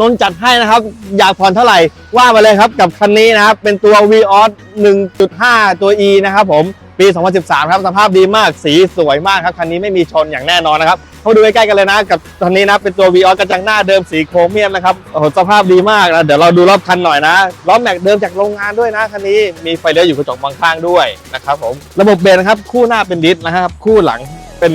นนจัดให้นะครับ อยากผ่อนเท่าไหร่ว่ามาเลยครับกับคันนี้นะครับ เป็นตัว v ีออส1.5 ตัว E นะครับผมปี 2013 ครับ สภาพดีมากสีสวยมากครับ คันนี้ไม่มีชนอย่างแน่นอนนะครับ เข้าดูใกล้ๆกันเลยนะ กับคันนี้นะเป็นตัว v ีออสกระจังหน้าเดิมสีโครเมียมนะครับโอ้โหสภาพดีมากนะ เดี๋ยวเราดูรอบคันหน่อยนะล้อแม็กเดิมจากโรงงานด้วยนะคันนี้มีไฟเลี้ยวอยู่กระจกมองข้างด้วยนะครับผมระบบเบรกนะครับคู่หน้าเป็นดิสนะครับ คู่หลังเป็น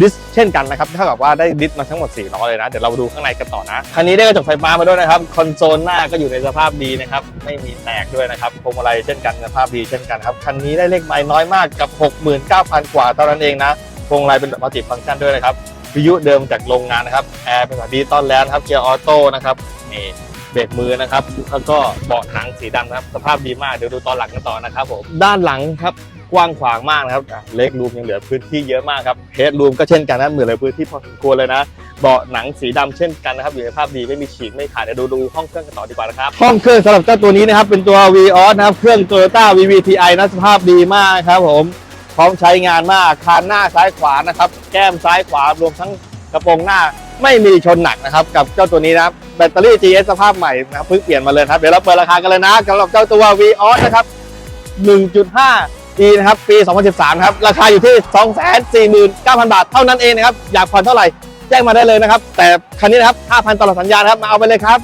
ดิสเช่นกันนะครับเท่ากับว่าได้ดิสมาทั้งหมด4ล้อเลยนะ เดี๋ยวเราดูข้างในกันต่อนะคันนี้ได้กระจกไฟฟ้ามาด้วยนะครับคอนโซลหน้าก็อยู่ในสภาพดีนะครับไม่มีแตกด้วยนะครับพวงมาลัยเช่นกันสภาพดีเช่นกันครับคันนี้ได้เลขไม้น้อยมากกับ 69,000 กว่าเท่านั้นเองนะพวงมาลัยเป็นแบบมัลติฟังก์ชันด้วยนะครับวิทยุเดิมจากโรงงานนะครับแอร์เป็นแบบดิจิตอลแล้วครับเกียร์ออโต้นะครับนี่ รกมือนะครับ แล้วก็เบาะหนังสีดำนะครับ สภาพดีมาก เดี๋ยวดูตอนหลังกันต่อนะครับผม ด้านหลังครับกว้างขวางมากนะครับอะเล็กรูมยังเหลือพื้นที่เยอะมากครับเฮดรูมก็เช่นกันนะเหลือพื้นที่พอสมควรเลยนะเบาะหนังสีดำเช่นกันนะครับอยู่ในภาพดีไม่มีฉีกไม่ขาดเดี๋ยวดูดูห้องเครื่องกันต่อดีกว่านะครับห้องเครื่องสำหรับเจ้าตัวนี้นะครับเป็นตัว v ีออสนะครับเครื่อง Toyota VVTi นะสภาพดีมากครับผมพร้อมใช้งานมากคานหน้าซ้ายขวานะครับแก้มซ้ายขวารวมทั้ง กระโปรงหน้าไม่มีชนหนักนะครับ กับเจ้าตัวนี้นะครับแบตเตอรี่ GS สภาพใหม่นะครับเพิ่งเปลี่ยนมาเลยครับ เดี๋ยวเราเปิดราคากันเลยนะสำหรับเจ้าตัว v ีออสนะครับ 1.5 e นะครับ ปี 2013 ครับ ราคาอยู่ที่ 249,000 บาทเท่านั้นเองนะครับ อยากผ่อนเท่าไหร่ แจ้งมาได้เลยนะครับ แต่คันนี้นะครับ 5,000 ตลอดสัญญาครับ มาเอาไปเลยครับ